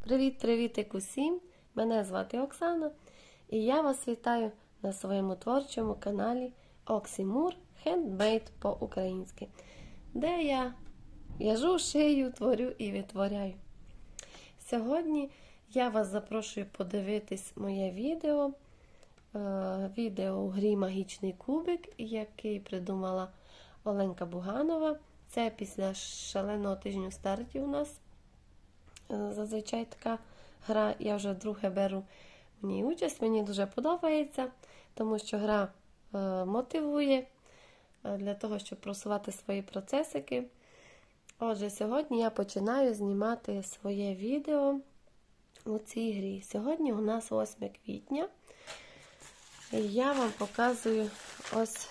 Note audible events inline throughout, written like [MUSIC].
Привіт-привітик усім! Мене звати Оксана і я вас вітаю на своєму творчому каналі Оксімур Handmade по-українськи, де я в'яжу, шию, творю і витворяю. Сьогодні я вас запрошую подивитись моє відео. е, Відео у грі Магічний кубик, який придумала Оленка Буганова. Це після шаленого тижню стартів у нас. Е, Зазвичай така гра, я вже вдруге беру в ній участь. Мені дуже подобається, тому що гра е, мотивує для того, щоб просувати свої процесики. Отже, сьогодні я починаю знімати своє відео у цій грі. Сьогодні у нас 8 квітня. І я вам показую ось,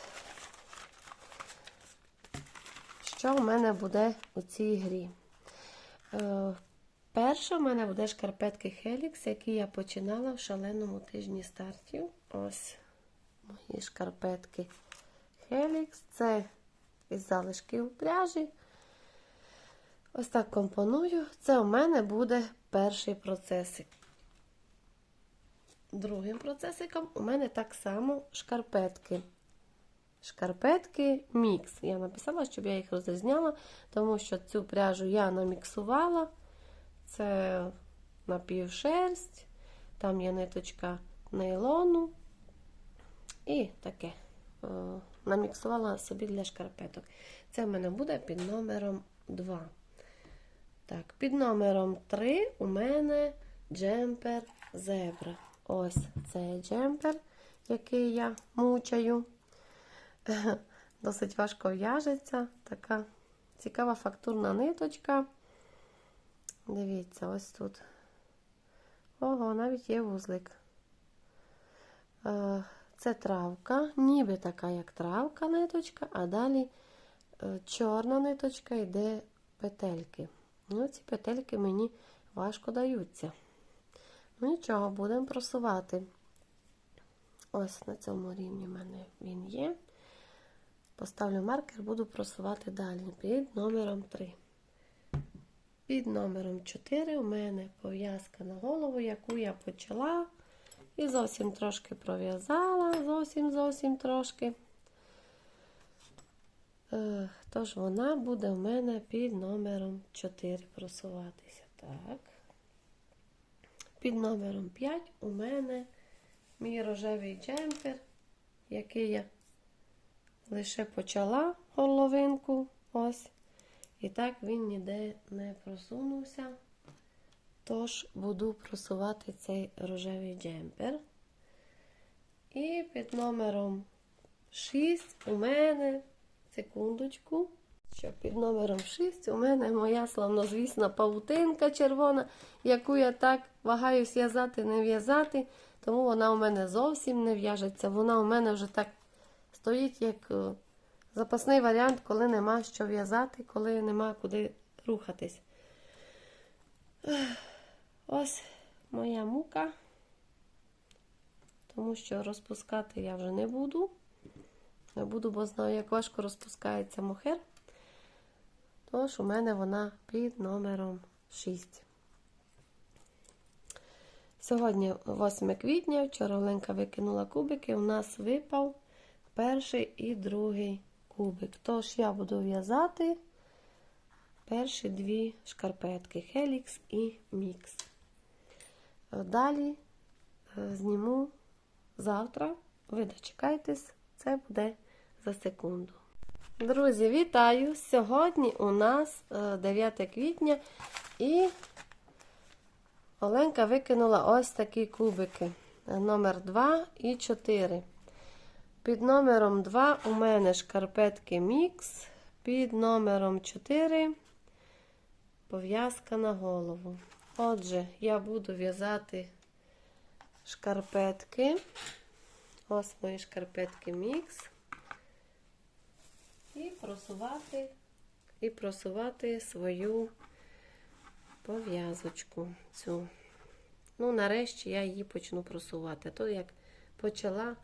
що в мене буде у цій грі. Е, Перша в мене буде шкарпетки Helix, які я починала в шаленому тижні стартів. Ось мої шкарпетки Helix. Це із залишків пряжі. Ось так компоную. Це у мене буде перший процесик. Другим процесиком у мене так само шкарпетки. Шкарпетки мікс. Я написала, щоб я їх розрізняла, тому що цю пряжу я наміксувала. Це напівшерсть, там є ниточка нейлону і таке. Е, наміксувала собі для шкарпеток. Це в мене буде під номером 2. Так, під номером 3 у мене джемпер зебра. Ось цей джемпер, який я мучаю. [LAUGHS] Досить важко в'яжеться. Така цікава фактурна ниточка. Дивіться, ось тут. Ого, навіть є вузлик. Е, Це травка, ніби така, як травка ниточка, а далі е, чорна ниточка йде петельки. Ну, ці петельки мені важко даються. Ну, нічого, будемо просувати. Ось на цьому рівні в мене він є. Поставлю маркер, буду просувати далі під номером 3. Під номером 4 у мене пов'язка на голову, яку я почала. І зовсім трошки пров'язала, зовсім зовсім трошки. Тож вона буде у мене під номером 4 просуватися. Так. Під номером 5 у мене мій рожевий джемпер, який я лише почала горловинку. Ось. І так він ніде не просунувся. Тож буду просувати цей рожевий джемпер. І під номером 6 у мене, секундочку, що під номером 6 у мене моя славнозвісна павутинка червона, яку я так вагаюсь в'язати, не в'язати, тому вона у мене зовсім не в'яжеться. Вона у мене вже так стоїть, як е, запасний варіант, коли нема що в'язати, коли нема куди рухатись. Ось моя мука, тому що розпускати я вже не буду. Не буду, бо знаю, як важко розпускається мохер. Тож у мене вона під номером 6. Сьогодні 8 квітня, вчора Оленка викинула кубики, у нас випав перший і другий кубик. Тож я буду в'язати перші дві шкарпетки Helix і Mix. Далі е, зніму завтра. Ви дочекайтесь, це буде за секунду. Друзі, вітаю! Сьогодні у нас 9 е, квітня і Оленка викинула ось такі кубики. Номер 2 і 4. Під номером 2 у мене шкарпетки мікс, під номером 4 пов'язка на голову. Отже, я буду в'язати шкарпетки. Ось мої шкарпетки мікс. І просувати, і просувати свою пов'язочку цю. ну, нарешті я її почну просувати. То як почала,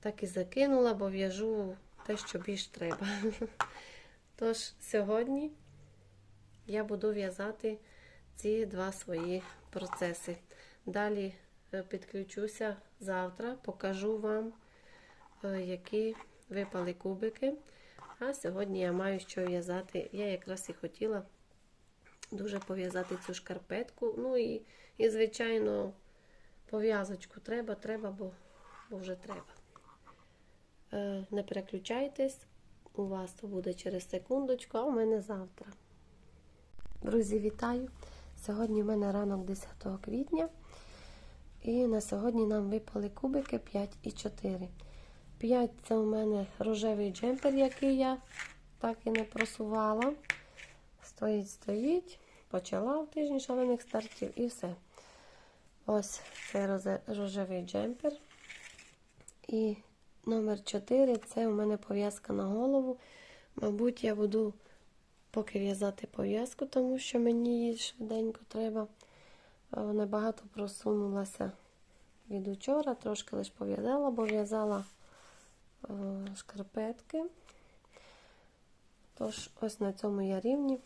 так і закинула, бо в'яжу те, що більш треба. [LAUGHS] Тож, сьогодні я буду в'язати ці два свої процеси. Далі е, підключуся завтра, покажу вам, е, які випали кубики. А сьогодні я маю що в'язати. Я якраз і хотіла дуже пов'язати цю шкарпетку. Ну і, і звичайно, пов'язочку треба, треба, бо, бо вже треба. Е, не переключайтесь, у вас то буде через секундочку, а у мене завтра. Друзі, вітаю! Сьогодні в мене ранок 10 квітня. І на сьогодні нам випали кубики 5 і 4. 5 це у мене рожевий джемпер, який я так і не просувала. Стоїть, стоїть. Почала в тижні шалених стартів і все. Ось цей рожевий джемпер. І номер 4 це у мене пов'язка на голову. Мабуть, я буду поки в'язати пов'язку, тому що мені її швиденько треба. Е, Небагато просунулася від учора, трошки лише пов'язала, бо в'язала шкарпетки. Тож, ось на цьому я рівні.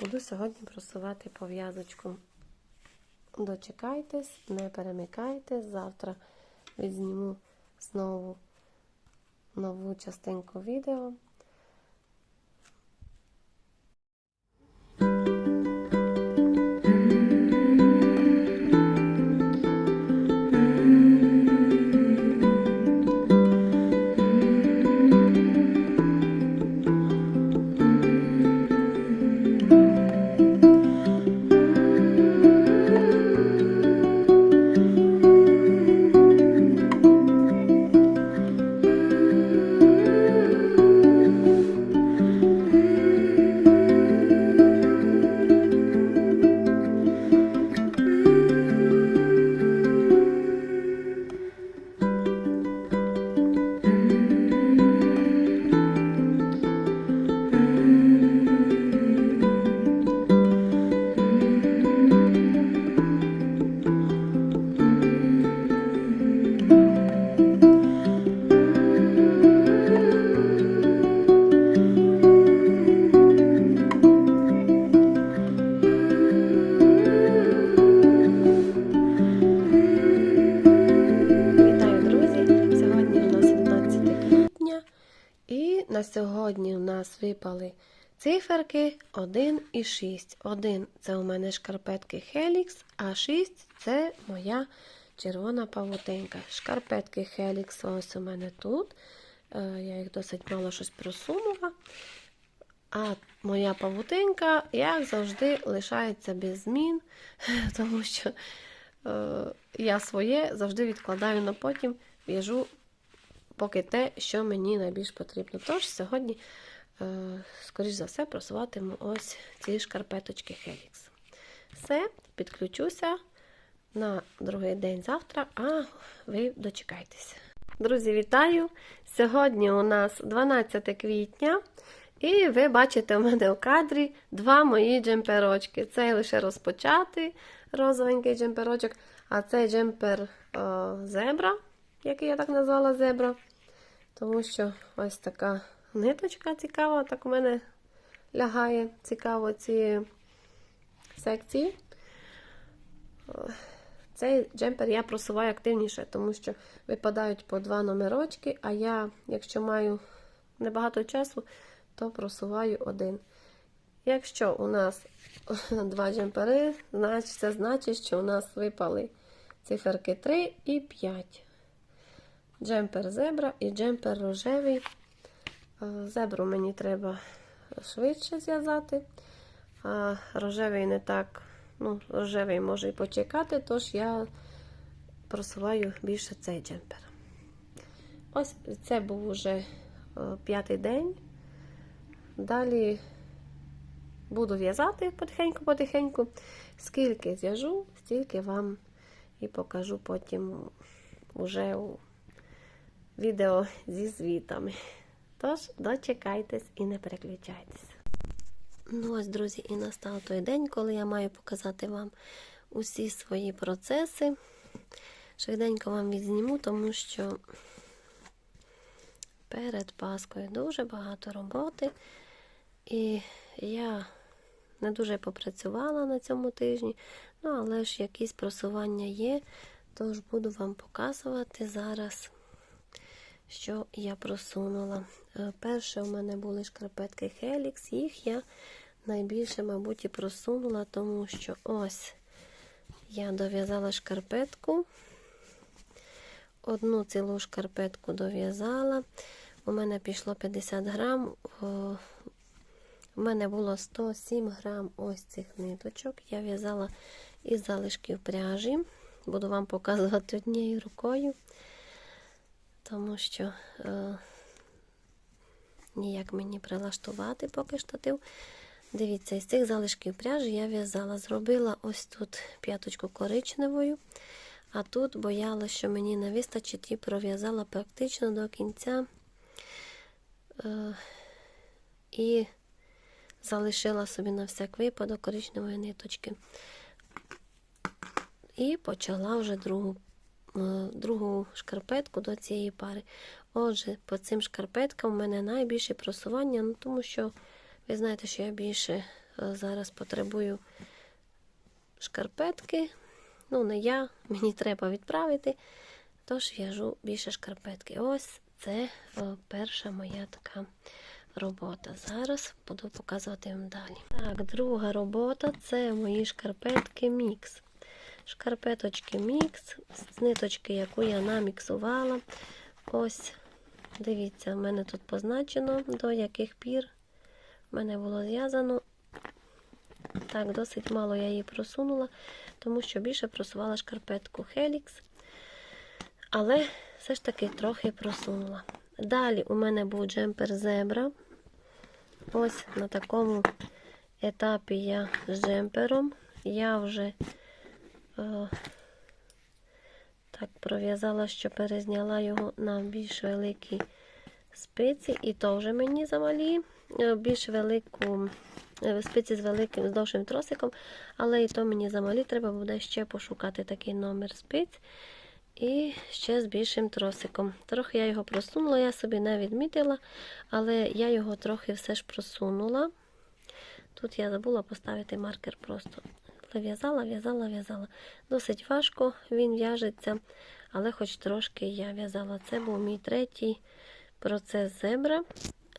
Буду сьогодні просувати пов'язочку. Дочекайтесь, не перемикайтесь. Завтра відзніму знову нову частинку відео. Сьогодні у нас випали циферки 1 і 6. 1 це у мене шкарпетки Helix, а 6 це моя червона павутинка. Шкарпетки Helix ось у мене тут. Е, Я їх досить мало щось просунула. А моя павутинка, як завжди, лишається без змін, [LAUGHS] тому що е, я своє завжди відкладаю на потім, в'яжу поки те, що мені найбільш потрібно. Тож сьогодні, е, скоріш за все, просуватиму ось ці шкарпеточки Helix. Все, підключуся на другий день завтра, а ви дочекайтеся. Друзі, вітаю! Сьогодні у нас 12 квітня. І ви бачите у мене в кадрі два мої джемперочки. Цей лише розпочатий розовенький джемперочок, а цей джемпер о, зебра, який я так назвала зебра. Тому що ось така ниточка цікава, так у мене лягає цікаво ці секції. Цей джемпер я просуваю активніше, тому що випадають по два номерочки, а я, якщо маю небагато часу, то просуваю один. Якщо у нас [LAUGHS] два джемпери, значить, це значить, що у нас випали циферки 3 і 5. Джемпер зебра і джемпер рожевий. Е, Зебру мені треба швидше зв'язати, а рожевий не так, ну, рожевий може і почекати, тож я просуваю більше цей джемпер. Ось це був уже е, п'ятий день. Далі буду в'язати потихеньку-потихеньку. Скільки зв'яжу, стільки вам і покажу потім уже у відео зі звітами. Тож, дочекайтесь і не переключайтесь. Ну ось, друзі, і настав той день, коли я маю показати вам усі свої процеси. Швиденько вам відзніму, тому що перед Паскою дуже багато роботи. І я не дуже попрацювала на цьому тижні, ну але ж якісь просування є, тож буду вам показувати зараз, що я просунула. Е, Перше у мене були шкарпетки Helix, їх я найбільше, мабуть, і просунула, тому що ось я дов'язала шкарпетку. Одну цілу шкарпетку дов'язала. У мене пішло 50 грам. У мене було 107 грам ось цих ниточок. Я в'язала із залишків пряжі. Буду вам показувати однією рукою, тому що е, ніяк мені прилаштувати поки штатив. Дивіться, із цих залишків пряжі я в'язала. Зробила ось тут п'яточку коричневою, а тут боялася, що мені не вистачить і пров'язала практично до кінця. Е, і залишила собі на всяк випадок коричневої ниточки. І почала вже другу, другу шкарпетку до цієї пари. Отже, по цим шкарпеткам у мене найбільше просування, ну, тому що ви знаєте, що я більше е, зараз потребую шкарпетки. Ну, не я, мені треба відправити. Тож в'яжу більше шкарпетки. Ось це о, перша моя така робота. Зараз буду показувати вам далі. Так, друга робота це мої шкарпетки мікс. Шкарпеточки мікс, з ниточки, яку я наміксувала. Ось, дивіться, в мене тут позначено, до яких пір в мене було зв'язано. Так, досить мало я її просунула, тому що більше просувала шкарпетку Helix. Але все ж таки трохи просунула. Далі у мене був джемпер зебра. Ось на такому етапі я з джемпером. Я вже так пров'язала, що перезняла його на більш великі спиці, і то вже мені замалі, е, більш велику е, спиці з великим з довшим тросиком, але і то мені замалі, треба буде ще пошукати такий номер спиць. І ще з більшим тросиком. Трохи я його просунула, я собі не відмітила, але я його трохи все ж просунула. Тут я забула поставити маркер просто. В'язала, в'язала, в'язала. Досить важко він в'яжеться, але хоч трошки я в'язала. Це був мій третій процес зебра.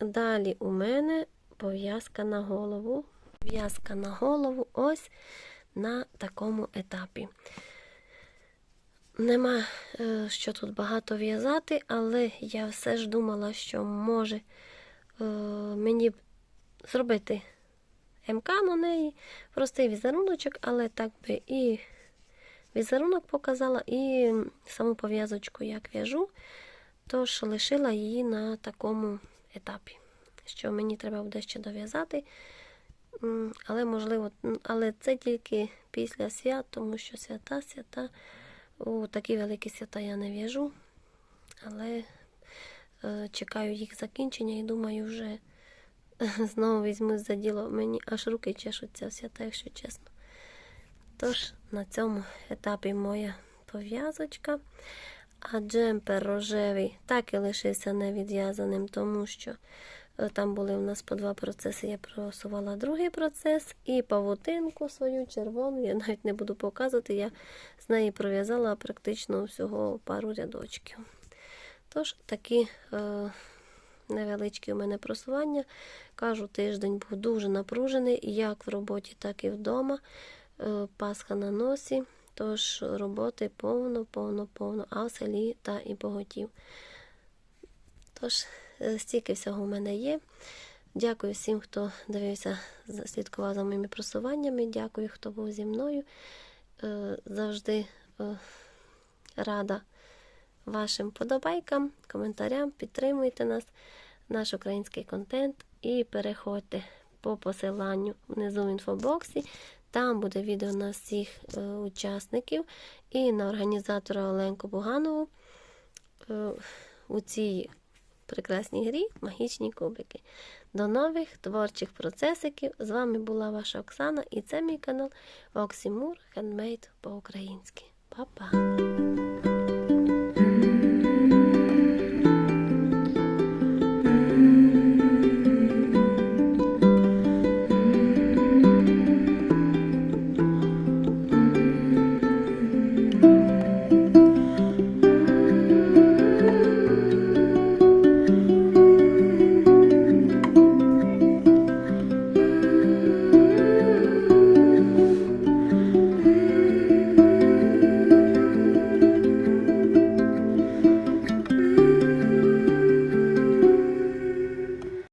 Далі у мене пов'язка на голову. В'язка на голову ось на такому етапі. Нема е, що тут багато в'язати, але я все ж думала, що може е, мені зробити МК на неї, простий візеруночок, але так би і візерунок показала, і саму пов'язочку як в'яжу, тож лишила її на такому етапі, що мені треба буде ще дов'язати. Але, можливо, але це тільки після свят, тому що свята, свята. У такі великі свята я не в'яжу, але е, чекаю їх закінчення і думаю, вже [LAUGHS] знову візьмусь за діло. Мені аж руки чешуться свята, якщо чесно. Тож, на цьому етапі моя пов'язочка. А джемпер рожевий так і лишився невідв'язаним, тому що е, там були у нас по два процеси. Я просувала другий процес і павутинку свою червону, я навіть не буду показувати, я з неї пров'язала практично всього пару рядочків. Тож, такі е, невеличкі у мене просування. Кажу, тиждень був дуже напружений, як в роботі, так і вдома. Е, Пасха на носі. Тож роботи повно, повно, повно, а в селі та і поготів. Тож, е, стільки всього в мене є. Дякую всім, хто дивився, слідкував за моїми просуваннями. Дякую, хто був зі мною. Е, Завжди рада вашим подобайкам, коментарям. Підтримуйте нас, наш український контент і переходьте по посиланню внизу в інфобоксі. Там буде відео на всіх е, учасників і на організатора Оленку Буганову. Е, у цій прекрасній грі Магічні кубики. До нових творчих процесиків. З вами була ваша Оксана і це мій канал Оксімур Хендмейд по-українськи. Па-па!